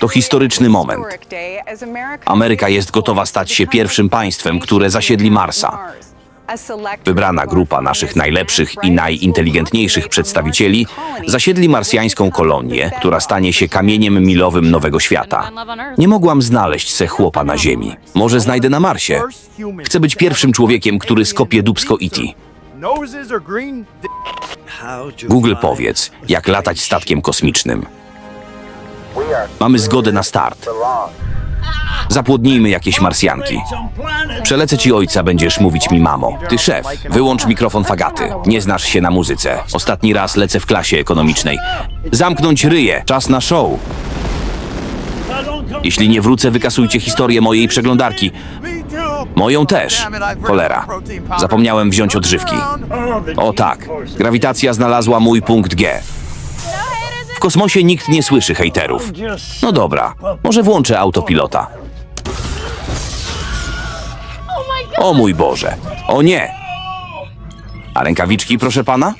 To historyczny moment. Ameryka jest gotowa stać się pierwszym państwem, które zasiedli Marsa. Wybrana grupa naszych najlepszych i najinteligentniejszych przedstawicieli zasiedli marsjańską kolonię, która stanie się kamieniem milowym nowego świata. Nie mogłam znaleźć se chłopa na Ziemi. Może znajdę na Marsie. Chcę być pierwszym człowiekiem, który skopie dubsko E.T. Google powiedz, jak latać statkiem kosmicznym. Mamy zgodę na start. Zapłodnijmy jakieś marsjanki. Przelecę ci ojca, będziesz mówić mi mamo. Ty szef, wyłącz mikrofon fagaty. Nie znasz się na muzyce. Ostatni raz lecę w klasie ekonomicznej. Zamknąć ryje. Czas na show. Jeśli nie wrócę, wykasujcie historię mojej przeglądarki. Moją też. Cholera. Zapomniałem wziąć odżywki. O tak. Grawitacja znalazła mój punkt G. W kosmosie nikt nie słyszy hejterów. No dobra, może włączę autopilota. O mój Boże. O nie. A rękawiczki, proszę pana?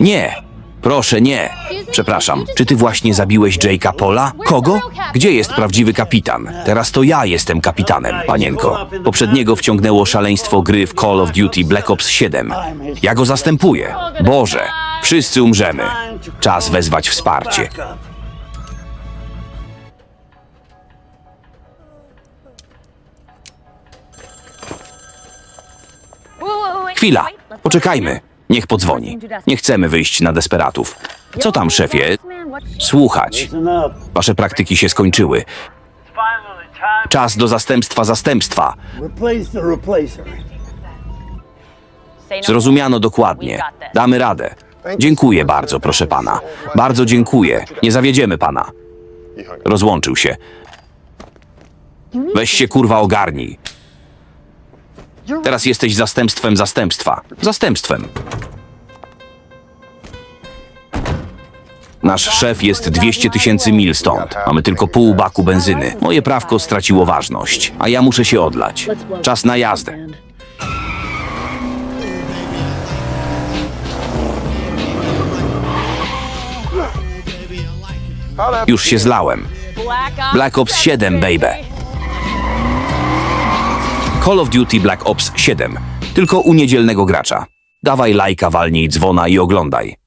Nie. Proszę, nie. Przepraszam, czy ty właśnie zabiłeś Jake'a Pola? Kogo? Gdzie jest prawdziwy kapitan? Teraz to ja jestem kapitanem, panienko. Poprzedniego wciągnęło szaleństwo gry w Call of Duty Black Ops 7. Ja go zastępuję. Boże, wszyscy umrzemy. Czas wezwać wsparcie. Chwila, poczekajmy. Niech podzwoni. Nie chcemy wyjść na desperatów. Co tam, szefie? Słuchać. Wasze praktyki się skończyły. Czas do zastępstwa zastępstwa. Zrozumiano dokładnie. Damy radę. Dziękuję bardzo, proszę pana. Bardzo dziękuję. Nie zawiedziemy pana. Rozłączył się. Weź się kurwa ogarnij. Teraz jesteś zastępstwem zastępstwa. Zastępstwem. Nasz szef jest 200 tysięcy mil stąd. Mamy tylko pół baku benzyny. Moje prawko straciło ważność, a ja muszę się odlać. Czas na jazdę. Już się zlałem. Black Ops 7, baby. Call of Duty Black Ops 7. Tylko u niedzielnego gracza. Dawaj lajka, walnij dzwona i oglądaj.